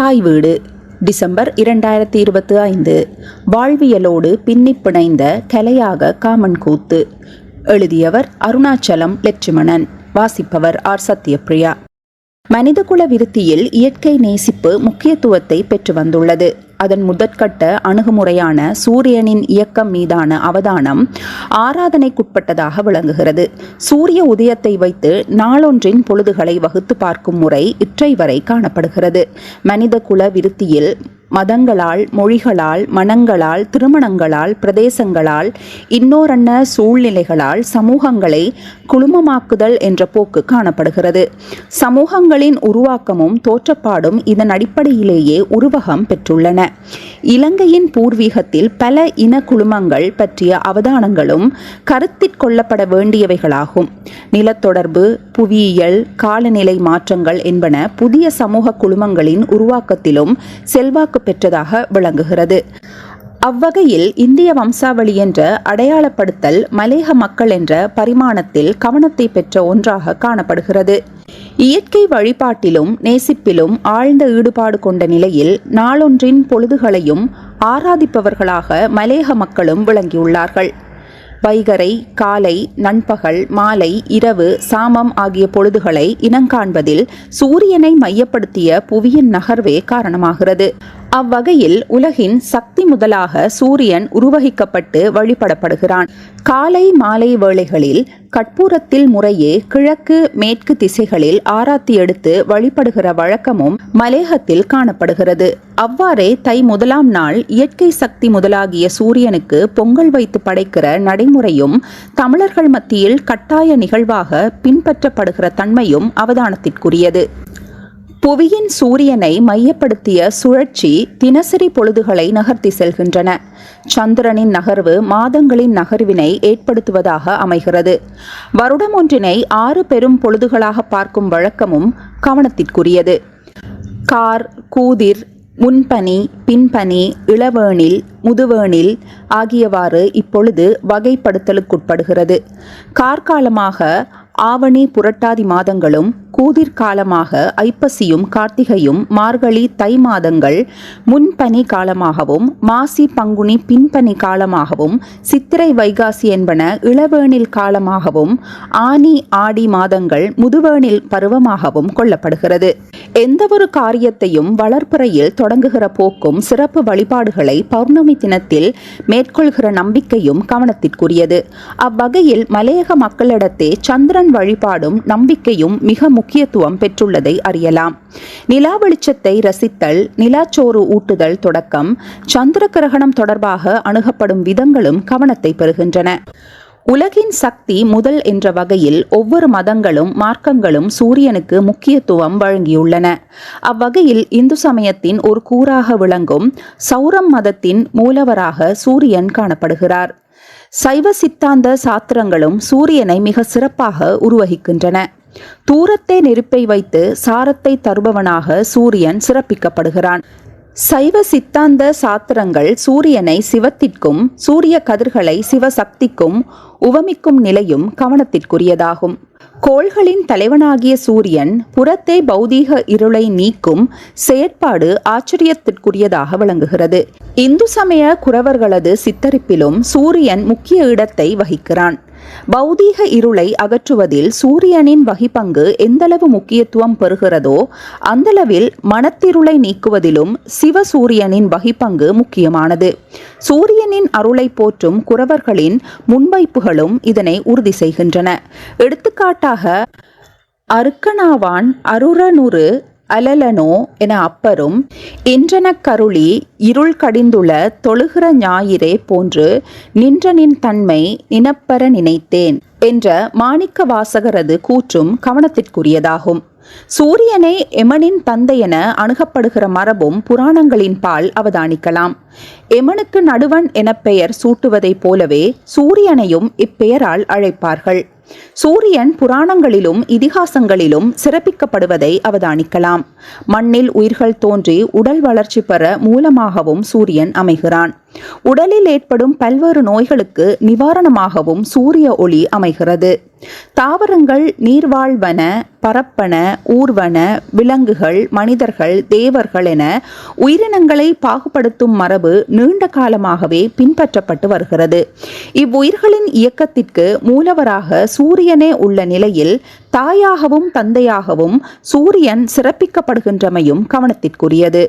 தாய் வீடு டிசம்பர் இரண்டாயிரத்தி இருபத்தி ஐந்து வாழ்வியலோடு பின்னி பிணைந்த கலையாக காமன் கூத்து. எழுதியவர் அருணாச்சலம் லட்சுமணன் வாசிப்பவர் ஆர் சத்யபிரியா மனிதகுல விருத்தியில் இயற்கை நேசிப்பு முக்கியத்துவத்தை பெற்று வந்துள்ளது. அதன் முதற்கட்ட அணுகுமுறையான சூரியனின் இயக்கம் மீதான அவதானம் ஆராதனைக்குட்பட்டதாக விளங்குகிறது. சூரிய உதயத்தை வைத்து நாளொன்றின் பொழுதுகளை வகுத்து பார்க்கும் முறை இற்றை வரை காணப்படுகிறது. மனித குல விருத்தியில் மதங்களால் மொழிகளால் மனங்களால் திருமணங்களால் பிரதேசங்களால் இன்னோரன்ன சூழ்நிலைகளால் சமூகங்களை குழுமமாக்குதல் என்ற போக்கு காணப்படுகிறது. சமூகங்களின் உருவாக்கமும் தோற்றப்பாடும் இதன் அடிப்படையிலேயே உருவகம் பெற்றுள்ளன. இலங்கையின் பூர்வீகத்தில் பல இன குழுமங்கள் பற்றிய அவதானங்களும் கருத்திற்கொள்ளப்பட வேண்டியவைகளாகும். நிலத்தொடர்பு புவியியல் காலநிலை மாற்றங்கள் என்பன புதிய சமூக குழுமங்களின் உருவாக்கத்திலும் செல்வாக்கு பெற்றதாக விளங்குகிறது. அவ்வகையில் இந்திய வம்சாவளி என்ற அடையாளப்படுத்தல் மலேக மக்கள் என்ற பரிமாணத்தில் கவனத்தை பெற்ற ஒன்றாக காணப்படுகிறது. இயற்கை வழிபாட்டிலும் நேசிப்பிலும் ஆழ்ந்த ஈடுபாடு கொண்ட நிலையில் நாளொன்றின் பொழுதுகளையும் ஆராதிப்பவர்களாக மலேக மக்களும் விளங்கியுள்ளார்கள். வைகரை காலை நண்பகல் மாலை இரவு சாமம் ஆகிய பொழுதுகளை இனங்காண்பதில் சூரியனை மையப்படுத்திய புவியின் நகர்வே காரணமாகிறது. அவ்வகையில் உலகின் சக்தி முதலாக சூரியன் உருவகிக்கப்பட்டு வழிபடப்படுகிறான். காலை மாலை வேளைகளில் கட்பூரத்தில் முறையே கிழக்கு மேற்கு திசைகளில் ஆராத்தி எடுத்து வழிபடுகிற வழக்கமும் மலேகத்தில் காணப்படுகிறது. அவ்வாறே தை முதலாம் நாள் இயற்கை சக்தி முதலாகிய சூரியனுக்கு பொங்கல் வைத்து படைக்கிற நடைமுறையும் தமிழர்கள் மத்தியில் கட்டாய நிகழ்வாக பின்பற்றப்படுகிற தன்மையும் அவதானத்திற்குரியது. புவியின் சூரியனை மையப்படுத்திய சுழற்சி தினசரி பொழுதுகளை நகர்த்தி செல்கின்றன. சந்திரனின் நகர்வு மாதங்களின் நகர்வினை ஏற்படுத்துவதாக அமைகிறது. வருடம் ஒன்றினை ஆறு பெரும் பொழுதுகளாக பார்க்கும் வழக்கமும் கவனத்திற்குரியது. கார் கூதிர் முன்பனி பின்பனி இளவேணில் முதுவேணில் ஆகியவாறு இப்பொழுது வகைப்படுத்தலுக்குட்படுகிறது. கார்காலமாக ஆவணி புரட்டாதி மாதங்களும் கூதிர்காலமாக ஐப்பசியும் கார்த்திகையும் மார்கழி தை மாதங்கள் முன்பனி காலமாகவும் மாசி பங்குனி பின்பனி காலமாகவும் சித்திரை வைகாசி என்பன இளவேணில் காலமாகவும் ஆனி ஆடி மாதங்கள் முதுவேணில் பருவமாகவும் கொள்ளப்படுகிறது. எந்தவொரு காரியத்தையும் வளர்ப்புறையில் தொடங்குகிற போக்கும் சிறப்பு வழிபாடுகளை பௌர்ணமி தினத்தில் மேற்கொள்கிற நம்பிக்கையும் கவனத்திற்குரியது. அவ்வகையில் மலையக மக்களிடத்தே சந்திரன் வழிபாடும் நம்பிக்கையும் மிக முக்கிய முக்கியத்துவம் பெற்றுள்ளதை அறியலாம். நிலா வெளிச்சத்தை ரசித்தல் நிலாச்சோறு ஊட்டுதல் தொடக்கம் சந்திர கிரகணம் தொடர்பாக அணுகப்படும் விதங்களும் கவனத்தை பெறுகின்றன. உலகின் சக்தி முதல் என்ற வகையில் ஒவ்வொரு மதங்களும் மார்க்கங்களும் சூரியனுக்கு முக்கியத்துவம் வழங்கியுள்ளன. அவ்வகையில் இந்து சமயத்தின் ஒரு கூறாக விளங்கும் சௌரம் மதத்தின் மூலவராக சூரியன் காணப்படுகிறார். சைவ சித்தாந்த சாத்திரங்களும் சூரியனை மிக சிறப்பாக உருவகிக்கின்றன. தூரத்தே நெருப்பை வைத்து சாரத்தை தருபவனாக சூரியன் சிறப்பிக்கப்படுகிறான். சைவ சித்தாந்த சாத்திரங்கள் சூரியனை சிவத்திற்கும் சூரிய கதிர்களை சிவசக்திக்கும் உவமிக்கும் நிலையும் கவனத்திற்குரியதாகும். கோள்களின் தலைவனாகிய சூரியன் புறத்தே பௌதீக இருளை நீக்கும் செயற்பாடு ஆச்சரியத்திற்குரியதாக விளங்குகிறது. இந்து சமய குறவர்களது சித்தரிப்பிலும் சூரியன் முக்கிய இடத்தை வகிக்கிறான். பௌதீக இருளை அகற்றுவதில் சூரியனின் வகிப்பங்கு எந்தளவு முக்கியத்துவம் பெறுகிறதோ அந்தளவில் மனத்திருளை நீக்குவதிலும் சிவசூரியனின் வகிப்பங்கு முக்கியமானது. சூரியனின் அருளை போற்றும் குறவர்களின் முன்வைப்புகளும் இதனை உறுதி செய்கின்றன. எடுத்துக்காட்டாக அருக்கனாவான் அருரனுறு அலலனோ என அப்பரும் என்றன கருளி இருள் கடிந்துள தொழுகிற ஞாயிறே போன்று நின்ற நின் தன்மை நினப்பெற நினைத்தேன் என்ற மாணிக்க வாசகரது கூற்றும் கவனத்திற்குரியதாகும். சூரியனே எமனின் தந்தை என அணுகப்படுகிற மரபும் புராணங்களின் பால் அவதானிக்கலாம். எமனுக்கு நடுவன் என பெயர் சூட்டுவதைப் போலவே சூரியனையும் இப்பெயரால் அழைப்பார்கள். சூரியன் புராணங்களிலும் இதிகாசங்களிலும் சிறப்பிக்கப்படுவதை அவதானிக்கலாம். மண்ணில் உயிர்கள் தோன்றி உடல் வளர்ச்சி பெற மூலமாகவும் சூரியன் அமைகிறான். உடலில் ஏற்படும் பல்வேறு நோய்களுக்கு நிவாரணமாகவும் சூரிய ஒளி அமைகிறது. தாவரங்கள் நீர்வாழ்வன பரப்பன ஊர்வன விலங்குகள் மனிதர்கள் தேவர்கள் என உயிரினங்களை பாகுபடுத்தும் மரபு நீண்ட காலமாகவே பின்பற்றப்பட்டு வருகிறது. இவ்வுயிர்களின் இயக்கத்திற்கு மூலவராக சூரியனே உள்ள நிலையில் தாயாகவும் தந்தையாகவும் சூரியன் சிறப்பிக்கப்படுகின்றமையும் கவனத்திற்குரியது.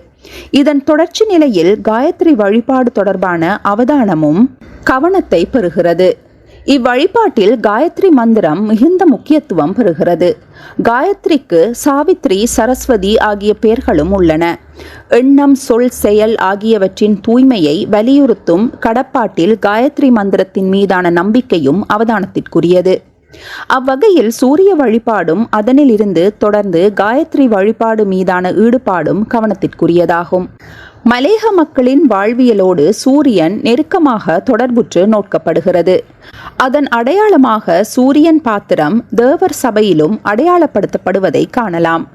இதன் தொடர்ச்சி நிலையில் காயத்ரி வழிபாடு தொடர்பான அவதானமும் கவனத்தை பெறுகிறது. இவ்வழிபாட்டில் காயத்ரி மந்திரம் மிகுந்த முக்கியத்துவம் பெறுகிறது. காயத்ரிக்கு சாவித்ரி சரஸ்வதி ஆகிய பெயர்களும் உள்ளன. எண்ணம் சொல் செயல் ஆகியவற்றின் தூய்மையை வலியுறுத்தும் கடப்பாட்டில் காயத்ரி மந்திரத்தின் மீதான நம்பிக்கையும் அவதானத்திற்குரியது. அவ்வகையில் சூரிய வழிபாடும் அதனிலிருந்து தொடர்ந்து காயத்ரி வழிபாடு மீதான ஈடுபாடும் கவனத்திற்குரியதாகும். மலேக மக்களின் வாழ்வியலோடு சூரியன் நெருக்கமாக தொடர்புற்று நோக்கப்படுகிறது. அதன் அடையாளமாக சூரியன் பாத்திரம் தேவர் சபையிலும் அடையாளப்படுத்தப்படுவதை காணலாம்.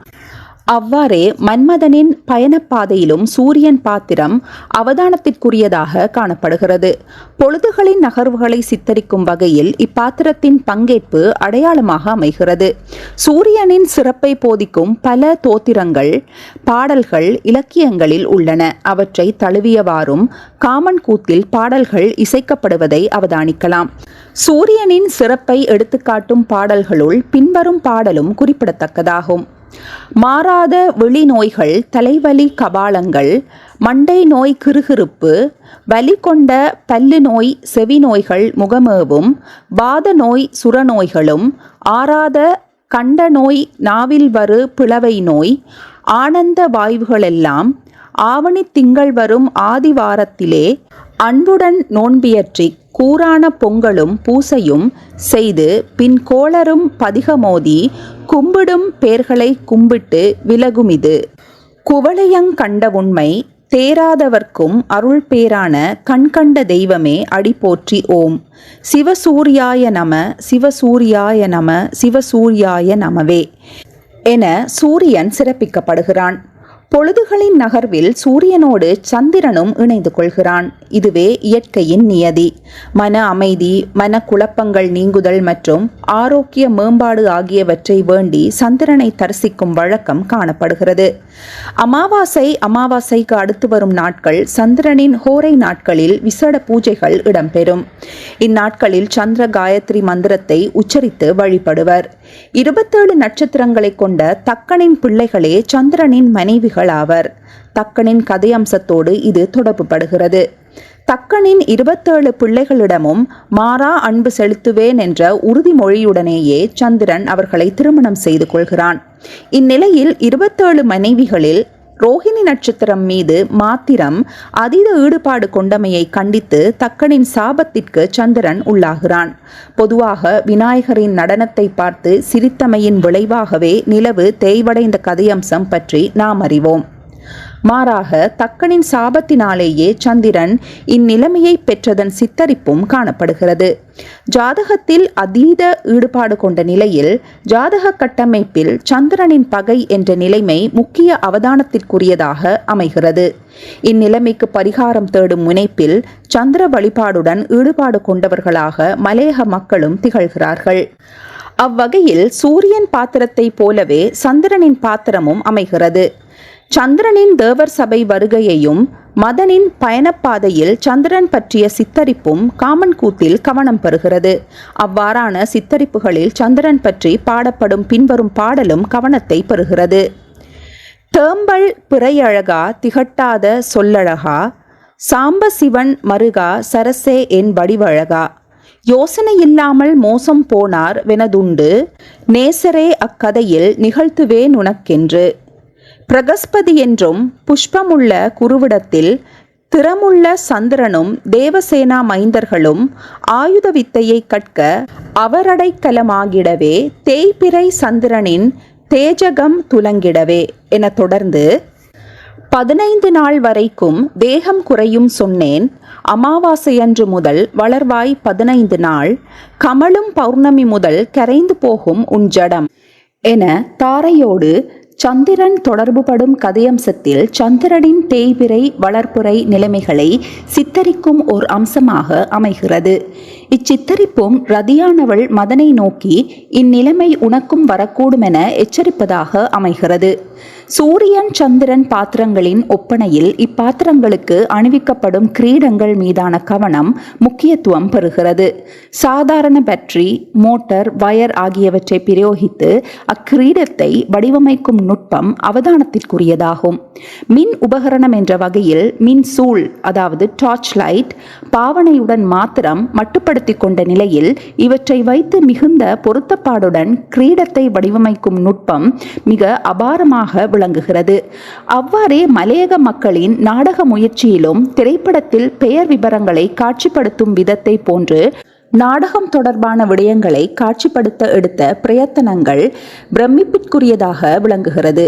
அவ்வாறே மன்மதனின் பயணப்பாதையிலும் சூரியன் பாத்திரம் அவதானத்திற்குரியதாக காணப்படுகிறது. பொழுதுகளின் நகர்வுகளை சித்தரிக்கும் வகையில் இப்பாத்திரத்தின் பங்கேற்பு அடையாளமாக அமைகிறது. சூரியனின் சிறப்பை போதிக்கும் பல தோத்திரங்கள் பாடல்கள் இலக்கியங்களில் உள்ளன. அவற்றை தழுவியவாறும் காமன் கூத்தில் பாடல்கள் இசைக்கப்படுவதை அவதானிக்கலாம். சூரியனின் சிறப்பை எடுத்துக்காட்டும் பாடல்களுள் பின்வரும் பாடலும் குறிப்பிடத்தக்கதாகும். மாறாத வெளி நோய்கள் தலைவலி கபாலங்கள் மண்டை நோய் கிருகிருப்பு வலி கொண்ட பல்லு நோய் செவி நோய்கள் முகமேவும் வாத நோய் சுரநோய்களும் ஆறாத கண்ட நோய் நாவில் வரு பிளவை நோய் ஆனந்த வாய்வுகளெல்லாம் ஆவணி திங்கள் வரும் ஆதிவாரத்திலே அன்புடன் நோன்பியற்றி கூரான பொங்கலும் பூசையும் செய்து பின் கோளரும் பதிகமோதி கும்பிடும் பேர்களை கும்பிட்டு விலகும் இது குவளையங் கண்ட உண்மை தேராதவர்க்கும் அருள் பேரான கண்கண்ட தெய்வமே அடி போற்றி ஓம். சிவசூரியாய நம சிவசூரியாய நம சிவசூரியாய நமவே என சூரியன் சிறப்பிக்கப்படுகிறான். பொழுதுகளின் நகர்வில் சூரியனோடு சந்திரனும் இணைந்து கொள்கிறான். இதுவே இயற்கையின் நியதி. மன அமைதி மன குழப்பங்கள் நீங்குதல் மற்றும் ஆரோக்கிய மேம்பாடு ஆகியவற்றை வேண்டி சந்திரனை தரிசிக்கும் வழக்கம் காணப்படுகிறது. அமாவாசை அமாவாசைக்கு அடுத்து வரும் நாட்கள் சந்திரனின் ஹோரை நாட்களில் விசேட பூஜைகள் இடம்பெறும். இந்நாட்களில் சந்திர காயத்ரி மந்திரத்தை உச்சரித்து வழிபடுவர். இருபத்தேழு நட்சத்திரங்களை கொண்ட தக்கனின் பிள்ளைகளே சந்திரனின் மனைவிகள் ஆவர் தக்கனின் கதையம்சத்தோடு இது தொடர்புபடுகிறது. தக்கனின் இருபத்தேழு பிள்ளைகளிடமும் மாறா அன்பு செலுத்துவேன் என்ற உறுதிமொழியுடனேயே சந்திரன் அவர்களை திருமணம் செய்து கொள்கிறான். இந்நிலையில் இருபத்தேழு மனைவிகளில் ரோஹிணி நட்சத்திரம் மீது மாத்திரம் அதீத ஈடுபாடு கொண்டமையை கண்டித்து தக்கனின் சாபத்திற்கு சந்திரன் உள்ளாகிறான். பொதுவாக விநாயகரின் நடனத்தை பார்த்து சிரித்தமையின் விளைவாகவே நிலவு தேய்வடைந்த கதையம்சம் பற்றி நாம் அறிவோம். மாறாக தக்கனின் சாபத்தினாலேயே சந்திரன் இந்நிலைமையை பெற்றதன் சித்தரிப்பும் காணப்படுகிறது. ஜாதகத்தில் அதீத ஈடுபாடு கொண்ட நிலையில் ஜாதக கட்டமைப்பில் சந்திரனின் பகை என்ற நிலைமை முக்கிய அவதானத்திற்குரியதாக அமைகிறது. இந்நிலைமைக்கு பரிகாரம் தேடும் முனைப்பில் சந்திர வழிபாடுடன் ஈடுபாடு கொண்டவர்களாக மலையக மக்களும் திகழ்கிறார்கள். அவ்வகையில் சூரியன் பாத்திரத்தை போலவே சந்திரனின் பாத்திரமும் அமைகிறது. சந்திரனின் தேவர் சபை வருகையையும் மதனின் பயணப்பாதையில் சந்திரன் பற்றிய சித்தரிப்பும் காமன் கூத்தில் கவனம் பெறுகிறது. அவ்வாறான சித்தரிப்புகளில் சந்திரன் பற்றி பாடப்படும் பின்வரும் பாடலும் கவனத்தை பெறுகிறது. தேம்பல் பிறையழகா திகட்டாத சொல்லழகா சாம்ப சிவன் மருகா சரசே என் வடிவழகா. யோசனை இல்லாமல் மோசம் போனார் வெனதுண்டு நேசரே அக்கதையில் நிகழ்த்துவேன் உனக்கென்று. பிரகஸ்பதி என்றும் புஷ்பமுள்ள குருவிடத்தில் திறமுள்ள சந்திரனும் தேவசேனா மைந்தர்களும் ஆயுத வித்தையை கற்க அவரடைக்கலமாகிடவே தேய்பிறை சந்திரனின் தேஜகம் துலங்கிடவே என தொடர்ந்து பதினைந்து நாள் வரைக்கும் தேகம் குறையும் சொன்னேன். அமாவாசையன்று முதல் வளர்வாய் பதினைந்து நாள் கமலும் பௌர்ணமி முதல் கரைந்து போகும் உன் ஜடம் என தாரையோடு சந்திரன் தொடர்புபடும் கதையம்சத்தில் சந்திரனின் தேய்பிறை வளர்ப்புரை நிலைமைகளை சித்தரிக்கும் ஓர் அம்சமாக அமைகிறது. இச்சித்தரிப்பும் ரதியானவள் மதனை நோக்கி இந்நிலைமை உனக்கும் வரக்கூடுமென எச்சரிப்பதாக அமைகிறது. சூரியன் சந்திரன் பாத்திரங்களின் ஒப்பனையில் இப்பாத்திரங்களுக்கு அணிவிக்கப்படும் கிரீடங்கள் மீதான கவனம் முக்கியத்துவம் பெறுகிறது. சாதாரண பேட்டரி மோட்டார் வயர் ஆகியவற்றை பிரயோகித்து அக்கிரீடத்தை வடிவமைக்கும் நுட்பம் அவதானத்திற்குரியதாகும். மின் உபகரணம் என்ற வகையில் மின் சூழ் அதாவது டார்ச் லைட் பாவனையுடன் மாத்திரம் மட்டுப்படுத்திக் கொண்ட நிலையில் இவற்றை வைத்து மிகுந்த பொருத்தப்பாடுடன் கிரீடத்தை வடிவமைக்கும் நுட்பம் மிக அபாரமாக விளங்குகிறது. அவ்வாறே மலையக மக்களின் நாடக முயற்சியிலும் திரைப்படத்தில் பெயர் விவரங்களை காட்சிப்படுத்தும் விதத்தை போன்று நாடகம் தொடர்பான விடயங்களை காட்சிப்படுத்த எடுத்த பிரயத்தனங்கள் பிரமிப்பிற்குரியதாக விளங்குகிறது.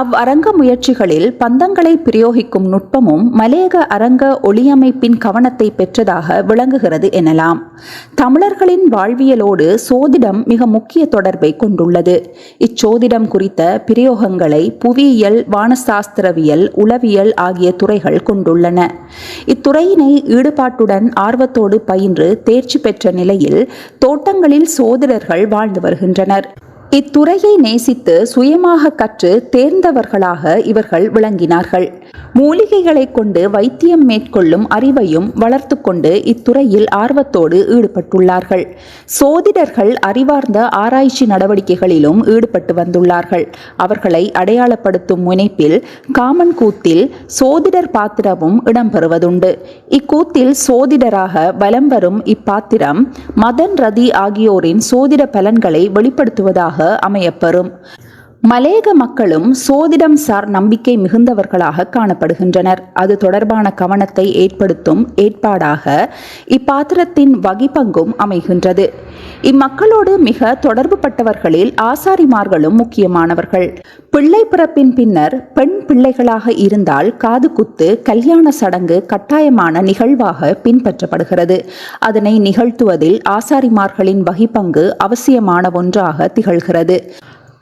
அவ்வரங்க முயற்சிகளில் பந்தங்களை பிரயோகிக்கும் நுட்பமும் மலையக அரங்க ஒளியமைப்பின் கவனத்தை பெற்றதாக விளங்குகிறது எனலாம். தமிழர்களின் வாழ்வியலோடு சோதிடம் மிக முக்கிய தொடர்பை கொண்டுள்ளது. இச்சோதிடம் குறித்த பிரயோகங்களை புவியியல் வானசாஸ்திரவியல் உளவியல் ஆகிய துறைகள் கொண்டுள்ளன. இத்துறையினை ஈடுபாட்டுடன் ஆர்வத்தோடு பயின்று தேர்ச்சி பெற்ற நிலையில் தோட்டங்களில் சோதரர்கள் வாழ்ந்து வருகின்றனர். இத்துறையை நேசித்து சுயமாக கற்று தேர்ந்தவர்களாக இவர்கள் விளங்கினார்கள். மூலிகைகளை கொண்டு வைத்தியம் மேற்கொள்ளும் அறிவையும் வளர்த்து கொண்டு இத்துறையில் ஆர்வத்தோடு ஈடுபட்டுள்ளார்கள். சோதிடர்கள் அறிவார்ந்த ஆராய்ச்சி நடவடிக்கைகளிலும் ஈடுபட்டு வந்துள்ளார்கள். அவர்களை அடையாளப்படுத்தும் முனைப்பில் காமன் கூத்தில் சோதிடர் பாத்திரமும் இடம்பெறுவதுண்டு. இக்கூத்தில் சோதிடராக வலம் வரும் இப்பாத்திரம் மதன் ரதி ஆகியோரின் சோதிட பலன்களை வெளிப்படுத்துவதாக அமையப்பெறும். மலேக மக்களும் சோதிடம் சார் நம்பிக்கை மிகுந்தவர்களாக காணப்படுகின்றனர். அது தொடர்பான கவனத்தை ஏற்படுத்தும் ஏற்பாடாக இப்பாத்திரத்தின் வகிப்பங்கும் அமைகின்றது. இம்மக்களோடு மிக தொடர்புபட்டவர்களில் ஆசாரிமார்களும் முக்கியமானவர்கள். பிள்ளை பிறப்பின் பின்னர் பெண் பிள்ளைகளாக இருந்தால் காது குத்து கல்யாண சடங்கு கட்டாயமான நிகழ்வாக பின்பற்றப்படுகிறது. அதனை நிகழ்த்துவதில் ஆசாரிமார்களின் வகிப்பங்கு அவசியமான ஒன்றாக திகழ்கிறது.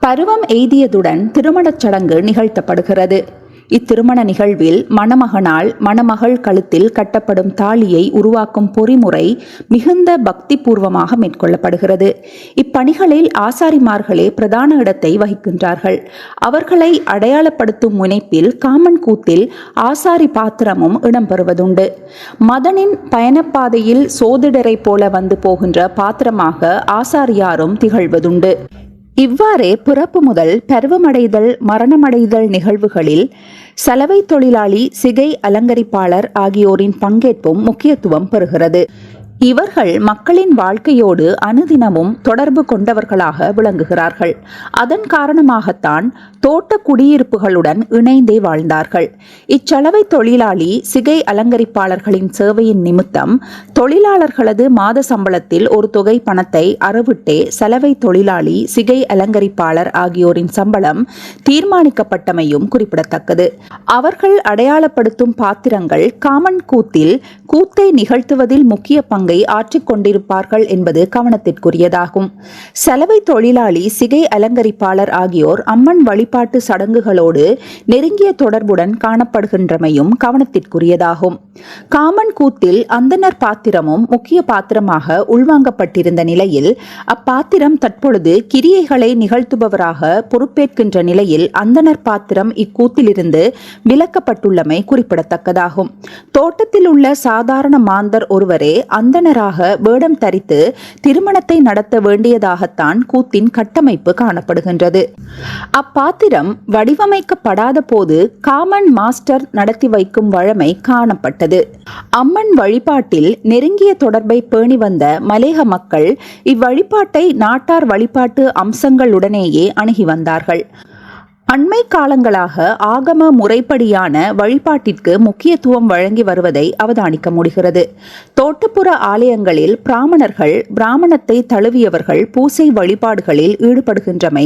பருவம் எய்தியதுடன் திருமணச் சடங்கு நிகழ்த்தப்படுகிறது. இத்திருமண நிகழ்வில் மணமகனால் மணமகள் கழுத்தில் கட்டப்படும் தாலியை உருவாக்கும் பொறிமுறை மிகுந்த பக்தி பூர்வமாக மேற்கொள்ளப்படுகிறது. இப்பணிகளில் ஆசாரிமார்களே பிரதான இடத்தை வகிக்கின்றார்கள். அவர்களை அடையாளப்படுத்தும் முனைப்பில் காமன் கூத்தில் ஆசாரி பாத்திரமும் இடம்பெறுவதுண்டு. மதனின் பயணப்பாதையில் சோதிடரை போல வந்து போகின்ற பாத்திரமாக ஆசாரியாரும் திகழ்வதுண்டு. இவ்வாறே பிறப்பு முதல் பருவமடைதல் மரணமடைதல் நிகழ்வுகளில் சலவை தொழிலாளி சிகை அலங்கரிப்பாளர் ஆகியோரின் பங்கேற்பும் முக்கியத்துவம் பெறுகிறது. இவர்கள் மக்களின் வாழ்க்கையோடு அனுதினமும் தொடர்பு கொண்டவர்களாக விளங்குகிறார்கள். அதன் காரணமாகத்தான் தோட்ட குடியிருப்புகளுடன் இணைந்தே வாழ்ந்தார்கள். இச்சலவை தொழிலாளி சிகை அலங்கரிப்பாளர்களின் சேவையின் நிமித்தம் தொழிலாளர்களது மாத சம்பளத்தில் ஒரு தொகை பணத்தை அறவிட்டே சலவை தொழிலாளி சிகை அலங்கரிப்பாளர் ஆகியோரின் சம்பளம் தீர்மானிக்கப்பட்டமையும் குறிப்பிடத்தக்கது. அவர்கள் அடையாளப்படுத்தும் பாத்திரங்கள் காமன் கூத்தில் கூத்தை நிகழ்த்துவதில் முக்கிய பங்கு ஆற்றிக் கொண்டிருப்பார்கள் என்பது கவனத்திற்குரியதாகும். சலவை தொழிலாளி சிகை அலங்கரிப்பாளர் ஆகியோர் அம்மன் வழிபாட்டு சடங்குகளோடு நெருங்கிய தொடர்புடன் காணப்படுகின்றமையும் கவனத்திற்குரியதாகும். காமன் கூத்தில் அந்தனர் பாத்திரமும் முக்கிய பாத்திரமாக உள்வாங்கப்பட்டிருந்த நிலையில் அப்பாத்திரம் தற்பொழுது கிரியைகளை நிகழ்த்துபவராக பொறுப்பேற்கின்ற நிலையில் அந்தனர் பாத்திரம் இக்கூத்திலிருந்து விலக்கப்பட்டுள்ளமை குறிப்பிடத்தக்கதாகும். தோட்டத்தில் உள்ள சாதாரண மாந்தர் ஒருவரே அந்த அந்தனராக வேடம் தரித்து திருமணத்தை நடத்த வேண்டியதாகத்தான் கூத்தின் கட்டமைப்பு காணப்படுகின்றது. அப்பாத்திரம் வடிவமைக்கப்படாத போது காமன் மாஸ்டர் நடத்தி வைக்கும் வழமை காணப்பட்டது. அம்மன் வழிபாட்டில் நெருங்கிய தொடர்பை பேணி வந்த மலேக மக்கள் இவ்வழிபாட்டை நாட்டார் வழிபாட்டு அம்சங்களுடனேயே அணுகி வந்தார்கள். அண்மை காலங்களாக ஆகம முறைப்படியான வழிபாட்டிற்கு முக்கியத்துவம் வழங்கி வருவதை அவதானிக்க முடிகிறது. தோட்டப்புற ஆலயங்களில் பிராமணர்கள் பிராமணத்தை தழுவியவர்கள் பூசை வழிபாடுகளில் ஈடுபடுகின்றமை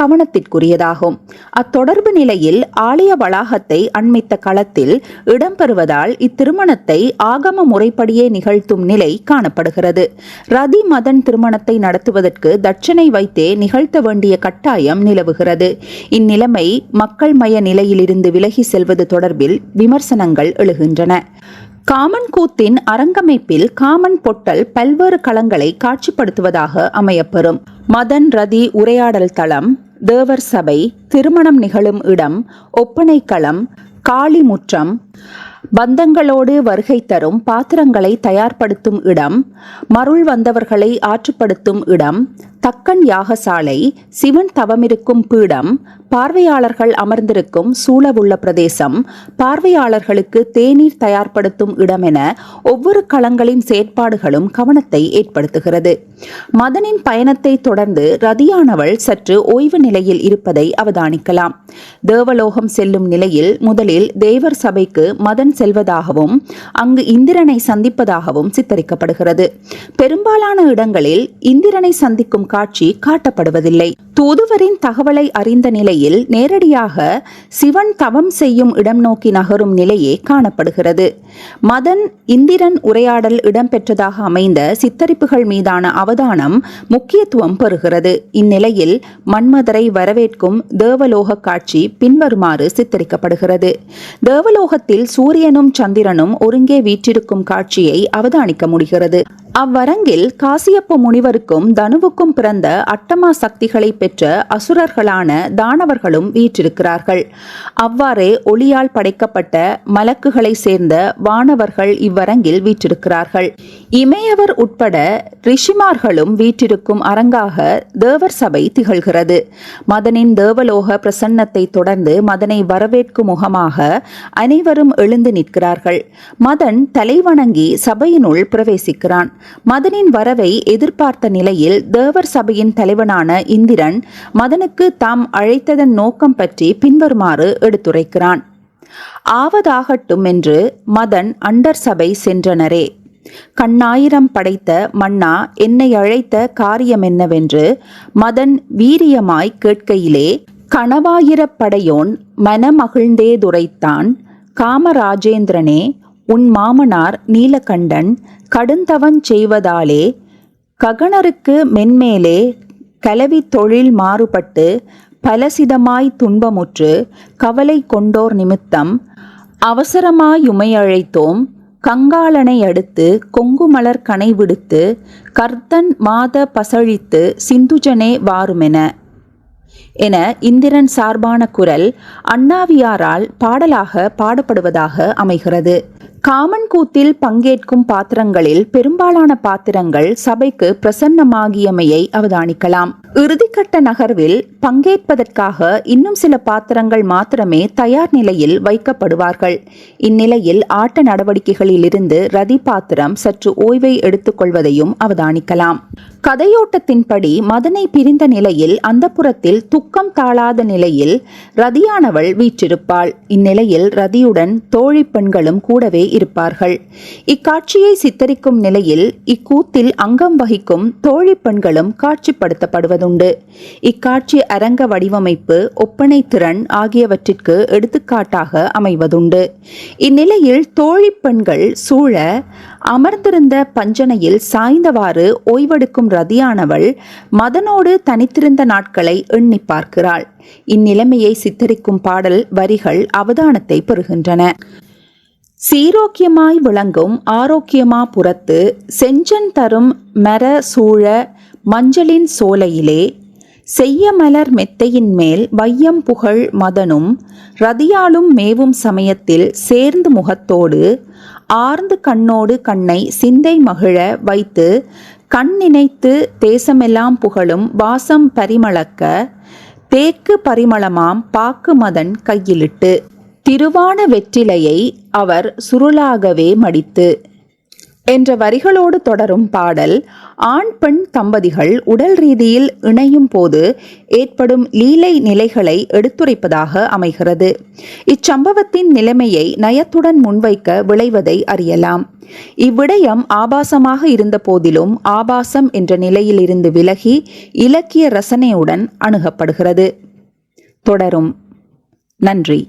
கவனத்திற்குரியதாகும். அத்தொடர்பு நிலையில் ஆலய வளாகத்தை அண்மித்த களத்தில் இடம்பெறுவதால் இத்திருமணத்தை ஆகம முறைப்படியே நிகழ்த்தும் நிலை காணப்படுகிறது. ரதி மதன் திருமணத்தை நடத்துவதற்கு தட்சணை வைத்தே நிகழ்த்த வேண்டிய கட்டாயம் நிலவுகிறது. இந்நிலை நிலைமை மக்கள் மய நிலையிலிருந்து விலகி செல்வது தொடர்பில் விமர்சனங்கள் எழுகின்றன. காமன் கூத்தின் அரங்கமைப்பில் காமன் பொட்டல் பல்வேறு களங்களை காட்சிப்படுத்துவதாக அமையப்பெறும். மதன் ரதி உரையாடல் தளம் தேவர் சபை திருமணம் நிகழும் இடம் ஒப்பனை களம் காளி முற்றம் பந்தங்களோடு வருகை தரும் பாத்திரங்களை தயார்படுத்தும் இடம் மருள் வந்தவர்களை ஆற்றுப்படுத்தும் இடம் தக்கன் யாகசாலை சிவன் தவமிருக்கும் பீடம் பார்வையாளர்கள் அமர்ந்திருக்கும் சூழவுள்ள பிரதேசம் பார்வையாளர்களுக்கு தேநீர் தயார்படுத்தும் இடம் என ஒவ்வொரு களங்களின் செயற்பாடுகளும் கவனத்தை ஏற்படுத்துகிறது. மதனின் பயணத்தை தொடர்ந்து ரதியானவள் சற்று ஓய்வு நிலையில் இருப்பதை அவதானிக்கலாம். தேவலோகம் செல்லும் நிலையில் முதலில் தேவர் சபைக்கு மதன் செல்வதாகவும் அங்கு இந்திரனை சந்திப்பதாகவும் சித்தரிக்கப்படுகிறது. பெரும்பாலான இடங்களில் இந்திரனை சந்திக்கும் காட்சி காட்டப்படுவதில்லை. தூதுவரின் தகவலை அறிந்த நிலையில் நேரடியாக சிவன் தவம் செய்யும் இடம் நோக்கி நகரும் நிலையே காணப்படுகிறது. மதன் இந்திரன் உரையாடல் இடம்பெற்றதாக அமைந்த சித்தரிப்புகள் மீதான அவதானம் முக்கியத்துவம் பெறுகிறது. இந்நிலையில் மன்மதரை வரவேற்கும் தேவலோக காட்சி பின்வருமாறு சித்தரிக்கப்படுகிறது. தேவலோகத்தில் சூரியனும் சந்திரனும் ஒருங்கே வீற்றிருக்கும் காட்சியை அவதானிக்க முடிகிறது. அவ்வரங்கில் காசியப்ப முனிவருக்கும் தனுவுக்கும் பிறந்த அட்டமா சக்திகளை பெற்ற அசுரர்களான தானவர்களும் வீற்றிருக்கிறார்கள். அவ்வாறே ஒளியால் படைக்கப்பட்ட மலக்குகளை சேர்ந்த வானவர்கள் இவ்வரங்கில் வீற்றிருக்கிறார்கள். இமையவர் உட்பட ரிஷிமார்களும் வீற்றிருக்கும் அரங்காக தேவர் சபை திகழ்கிறது. மதனின் தேவலோக பிரசன்னத்தை தொடர்ந்து மதனை வரவேற்கும் முகமாக அனைவரும் எழுந்து நிற்கிறார்கள். மதன் தலைவணங்கி சபையினுள் பிரவேசிக்கிறான். மதனின் வரவை எதிர்பார்த்த நிலையில் தேவர் சபையின் தலைவனான இந்திரன் மதனுக்கு தாம் அழைத்ததன் நோக்கம் பற்றி பின்வருமாறு எடுத்துரைக்கிறான். ஆவதாகட்டும் என்று மதன் அண்டர் சபை சென்றனரே. கண்ணாயிரம் படைத்த மன்னா என்னை அழைத்த காரியம் என்னவென்று மதன் வீரியமாய் கேட்கையிலே கணவாயிரப்படையோன் மனமகிழ்ந்தேதுரைத்தான் காமராஜேந்திரனே உன் மாமனார் நீலகண்டன் கடுந்தவன் செய்வதாலே ககனருக்கு மென்மேலே கலவி தொழில் மாறுபட்டு பலசிதமாய் துன்பமுற்று கவலை கொண்டோர் நிமித்தம் அவசரமாயுமையழைத்தோம் கங்காளனை அடுத்து கொங்குமலர் கனை விடுத்து கர்த்தன் மாத பசழித்து சிந்துஜனே வாருமென. என இந்திரன் சார்பான குரல் அண்ணாவியாரால் பாடலாக பாடப்படுவதாக அமைகிறது. காமன் கூத்தில் பங்கேற்கும் பாத்திரங்களில் பெரும்பாலான பாத்திரங்கள் சபைக்கு பிரசன்னமாகியமையை அவதானிக்கலாம். இறுதிக்கட்ட நகர்வில் பங்கேற்பதற்காக இன்னும் சில பாத்திரங்கள் மாத்திரமே தயார் நிலையில் வைக்கப்படுவார்கள். இந்நிலையில் ஆட்ட நடவடிக்கைகளில் இருந்து ரதி பாத்திரம் சற்று ஓய்வை எடுத்துக்கொள்வதையும் அவதானிக்கலாம். கதையோட்டத்தின்படி மதனை பிரிந்த நிலையில் அந்த புறத்தில் துக்கம் தாழாத நிலையில் ரதியானவள் வீற்றிருப்பாள். இந்நிலையில் ரதியுடன் தோழி பெண்களும் கூடவே இருப்பார்கள். இக்காட்சியை சித்தரிக்கும் நிலையில் இக்கூத்தில் அங்கம் வகிக்கும் தோழி பெண்களும் காட்சிப்படுத்தப்படுவதுண்டு. இக்காட்சி அரங்க வடிவமைப்பு ஒப்பனை திறன் ஆகியவற்றிற்கு எடுத்துக்காட்டாக அமைவதுண்டு. இந்நிலையில் தோழி பெண்கள் சூழ அமர்ந்திருந்த பஞ்சனையில் சாய்ந்தவாறு ஓய்வெடுக்கும் ரதியானவள் மதனோடு தனித்திருந்த நாட்களை எண்ணி பார்க்கிறாள். இந்நிலைமையை சித்தரிக்கும் பாடல் வரிகள் அவதானத்தை பெறுகின்றன. சீரோக்கியமாய் விளங்கும் ஆரோக்கியமா புறத்து செஞ்சன் தரும் மர சூழ மஞ்சளின் சோலையிலே செய்ய மலர் மெத்தையின் மேல் வையம் புகழ் மதனும் ரதியாலும் மேவும் சமயத்தில் சேர்ந்து முகத்தோடு ஆர்ந்து கண்ணோடு கண்ணை சிந்தை மகிழ வைத்து கண் நினைத்து தேசமெல்லாம் புகழும் வாசம் பரிமளக்க தேக்கு பரிமளமாம் பாக்கு மதன் கையிலிட்டு. திருவான வெற்றிலையை அவர் சுருளாகவே மடித்து. என்ற வரிகளோடு தொடரும் பாடல் ஆண் பெண் தம்பதிகள் உடல் ரீதியில் இணையும் போது ஏற்படும் லீலை நிலைகளை எடுத்துரைப்பதாக அமைகிறது. இச்சம்பவத்தின் நிலைமையை நயத்துடன் முன்வைக்க விளைவதை அறியலாம். இவ்விடயம் ஆபாசமாக இருந்த போதிலும் ஆபாசம் என்ற நிலையிலிருந்து விலகி இலக்கிய ரசனையுடன் அணுகப்படுகிறது. தொடரும். நன்றி.